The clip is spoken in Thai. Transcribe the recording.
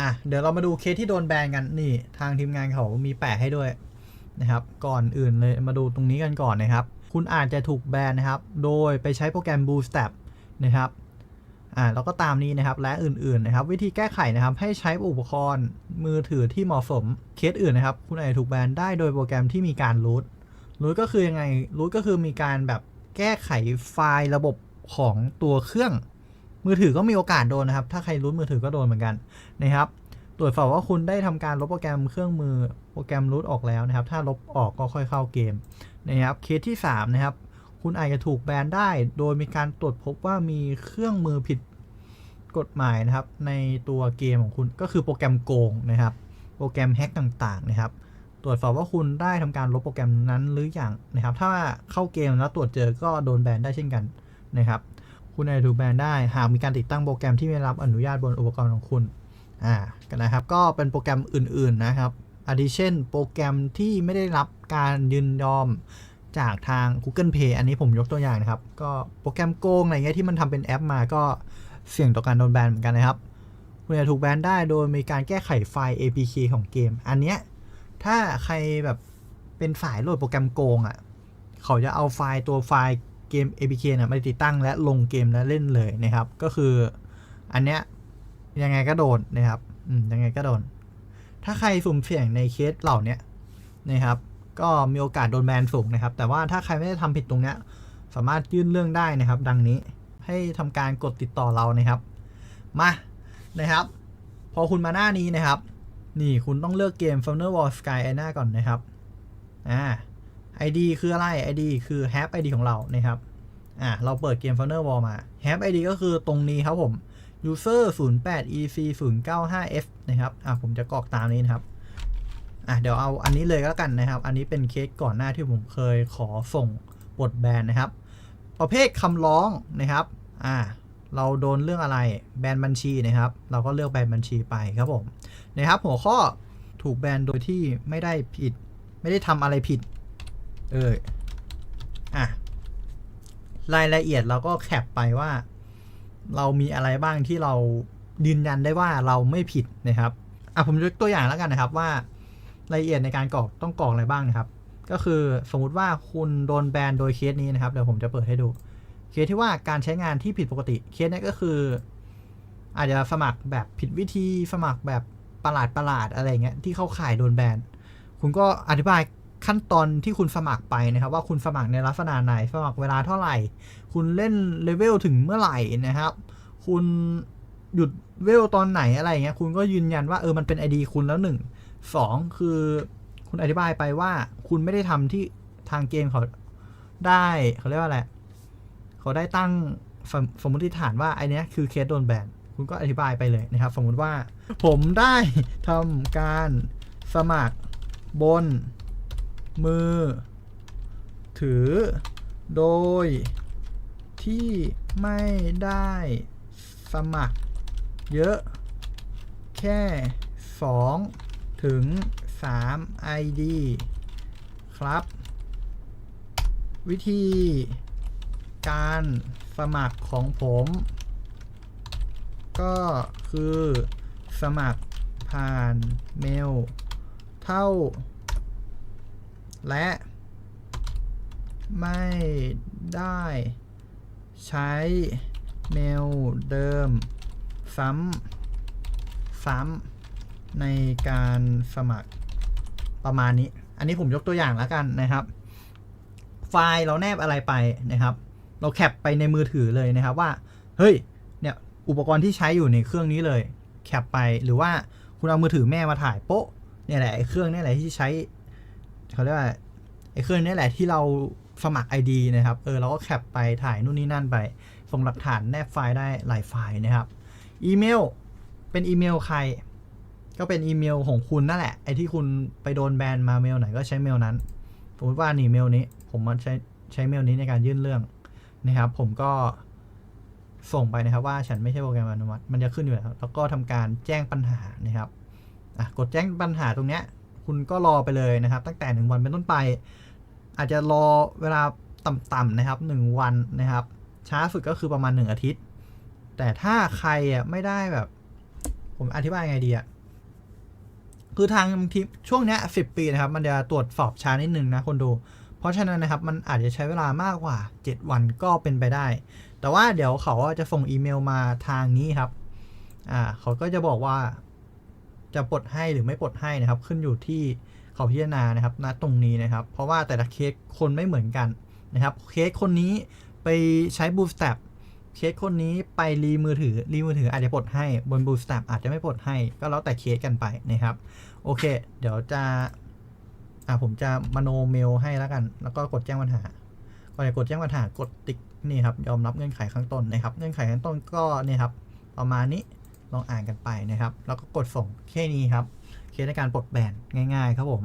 อะเดี๋ยวเรามาดูเคสที่โดนแบนกันนี่ทางทีมงานเขามีแปะให้ด้วยนะครับ ก่อนอื่นเลยมาดูตรงนี้กันก่อนนะครับ คุณอาจจะถูกแบนนะครับ โดยไปใช้โปรแกรม Bootstrap นะครับอ่าแล้วก็ตามนี้นะครับและอื่นๆนะครับ วิธีแก้ไขนะครับให้ใช้อุปกรณ์มือถือที่เหมาะสมเคสอื่นนะครับ คุณอาจจะถูกแบนได้โดยโปรแกรมที่มีการรูทรูทก็คือยังไงรูทก็คือมีการแบบแก้ไขไฟล์ระบบของตัวเครื่อง มือถือก็มีโอกาสโดนนะครับ ถ้าใครรูทมือถือก็โดนเหมือนกันนะครับ ตรวจสอบว่าคุณได้ทำการลบโปรแกรมเครื่องมือโปรแกรมรูทออกแล้วนะครับ ถ้าลบออกก็ค่อยเข้าเกมนะครับ เคสที่ 3 นะครับ คุณอาจจะถูกแบนได้ โดยมีการตรวจพบว่ามีเครื่องมือผิดกฎหมายนะครับ ในตัวเกมของคุณก็คือโปรแกรมโกงนะครับ โปรแกรมแฮ็กต่างๆนะครับตรวจสอบว่าคุณได้ทำการลบโปรแกรมนั้นหรืออยังนะครับ ถ้าเข้าเกมแล้วตรวจเจอก็โดนแบนได้เช่นกันนะครับ คุณอาจจะถูกแบนได้ หากมีการติดตั้งโปรแกรมที่ไม่รับอนุญาตบนอุปกรณ์ของคุณอ่ากันนะครับ ก็เป็นโปรแกรมอื่น ๆ นะครับอาทิเช่น โปรแกรมที่ไม่ได้รับการยืนยอมจากทาง Google Play อันนี้ผมยกตัวอย่างนะครับ ก็โปรแกรมโกงอะไรเงี้ยที่มันทำเป็นแอปมาก็เสี่ยงต่อการโดนแบนเหมือนกันนะครับ คุณอาจจะถูกแบนได้โดยมีการแก้ไขไฟล์ APK ของเกม อันเนี้ยถ้าใครแบบเป็นสายโหลดโปรแกรมโกงอะ เขาจะเอาไฟล์ตัวไฟล์ เกม APK นะมาติดตั้งและลงเกมและเล่นเลยนะครับ ก็คืออันเนี้ยยังไงก็โดนนะครับอืมยังไงก็โดน ถ้าใครสุ่มเสี่ยงในเคสเหล่านี้นะครับ ก็มีโอกาสโดนแบนสูงนะครับ แต่ว่าถ้าใครไม่ได้ทำผิดตรงเนี้ยสามารถยื่นเรื่องได้นะครับ ดังนี้ให้ทำการกดติดต่อเรานะครับ มานะครับ พอคุณมาหน้านี้นะครับ นี่คุณต้องเลือกเกม f u n n e r Wall Sky a n a ก่อนนะครับอ่า ID คืออะไร ID คือ Have ID ของเรานะครับอ่าเราเปิดเกม f u n n e r Wall มา Have ID ก็คือตรงนี้ครับผม user 08 ec 095 f นะครับอะผมจะกรอกตามนี้นะครับอะเดี๋ยวเอาอันนี้เลยก็แล้วกันนะครับ อันนี้เป็นเคสก่อนหน้าที่ผมเคยขอส่งบทแบนนะครับ ประเภทคำร้องนะครับอ่าเราโดนเรื่องอะไรแบนบัญชีนะครับ เราก็เลือกแบนบัญชีไปครับผมนะครับ หัวข้อถูกแบนโดยที่ไม่ได้ผิด ไม่ได้ทำอะไรผิด เอออะรายละเอียดเราก็แคปไปว่า เรามีอะไรบ้างที่เรายืนยันได้ว่าเราไม่ผิดนะครับอะผมยกตัวอย่างแล้วกันนะครับว่ารายละเอียดในการกรอกต้องกรอกอะไรบ้างนะครับ ก็คือสมมุติว่าคุณโดนแบนโดยเคสนี้นะครับเดี๋ยวผมจะเปิดให้ดู เคสที่ว่าการใช้งานที่ผิดปกติเคสนี้ก็คือ อาจจะสมัครแบบผิดวิธีสมัครแบบประหลาดประหลาดอะไรเงี้ยที่เข้าข่ายโดนแบนคุณก็อธิบาย ขั้นตอนที่คุณสมัครไปนะครับ ว่าคุณสมัครในลักษณะไหนสมัครเวลาเท่าไหร่ คุณเล่นเลเวลถึงเมื่อไหร่นะครับ คุณหยุดเวลตอนไหนอะไรเงี้ยคุณก็ยืนยันว่าเออมันเป็น ID คุณแล้วหนึ่งสองคือคุณอธิบายไปว่าคุณไม่ได้ทำที่ทางเกมเขาได้เขาเรียกว่าอะไรเขาได้ตั้งสมมติฐานว่าไอเนี้ยคือเคสโดนแบนคุณก็อธิบายไปเลยนะครับ สมมุติว่า ผมได้ทำการสมัครบน มือ ถือ โดย ที่ไม่ได้สมัคร เยอะ แค่ 2 ถึง 3 ID ครับ วิธีการสมัครของผม ก็คือสมัครผ่านเมล เท่า และไม่ได้ใช้เมลเดิม ซ้ำซ้ำในการสมัครประมาณนี้ อันนี้ผมยกตัวอย่างแล้วกันนะครับ ไฟล์เราแนบอะไรไปนะครับ เราแคปไปในมือถือเลยนะครับว่า เฮ้ย เนี่ย อุปกรณ์ที่ใช้อยู่ในเครื่องนี้เลย แคปไป หรือว่าคุณเอามือถือแม่มาถ่ายโป๊ะ เนี่ยแหละไอ้เครื่องนี่แหละที่ใช้ เขาเรียกว่าไอ้เครื่องนี้แหละที่เราสมัคร ID นะครับ เออเราก็แคปไปถ่ายนู่นนี่นั่นไป ส่งหลักฐานแนบไฟล์ได้หลายไฟล์นะครับ อีเมล เป็นอีเมลใคร ก็เป็นอีเมลของคุณนั่นแหละ ไอ้ที่คุณไปโดนแบนมาเมลไหนก็ใช้เมลนั้น สมมติว่านี่เมลนี้ ผมมาใช้ใช้เมลนี้ในการยื่นเรื่องนะครับ ผมก็ส่งไปนะครับว่าฉันไม่ใช่โปรแกรมอนุมัติ มันจะขึ้นอยู่แล้ว แล้วก็ทำการแจ้งปัญหานะครับอะกดแจ้งปัญหาตรงเนี้ย คุณก็รอไปเลยนะครับ ตั้งแต่หนึ่งวันเป็นต้นไป อาจจะรอเวลาต่ำๆนะครับหนึ่งวันนะครับ ช้าสุดก็คือประมาณหนึ่งอาทิตย์ แต่ถ้าใครอะไม่ได้แบบ ผมอธิบายไงดีอะคือทางทีช่วงเนี้ยสิปีนะครับ มันจะตรวจสอบช้านิดนึงนะคนดู เพราะฉะนั้นนะครับ มันอาจจะใช้เวลามากกว่า 7 วันก็เป็นไปได้ แต่ว่าเดี๋ยวเขาจะส่งอีเมลมาทางนี้ครับ อ่า เขาก็จะบอกว่า จะปลดให้หรือไม่ปลดให้นะครับ ขึ้นอยู่ที่เขาพิจารณานะครับณตรงนี้นะครับ เพราะว่าแต่ละเคสคนไม่เหมือนกันนะครับเคสคนนี้ไปใช้ Bootstrap เคสคนนี้ไปรีมือถือรีมือถืออาจจะปลดให้บน Bootstrap อาจจะไม่ปลดให้ก็แล้วแต่เคสกันไปนะครับ โอเค เดี๋ยวจะอ่าผมจะมโนเมลให้แล้วกัน แล้วก็กดแจ้งปัญหาก่อนจะกดแจ้งปัญหากดติ๊กนี่ครับยอมรับเงื่อนไขข้างต้นนะครับ เงื่อนไขข้างต้นก็เนี่ยครับประมาณนี้ ลองอ่านกันไปนะครับ แล้วก็กดส่งแค่นี้ครับ เคสในการปลดแบนง่าย ๆ ครับผม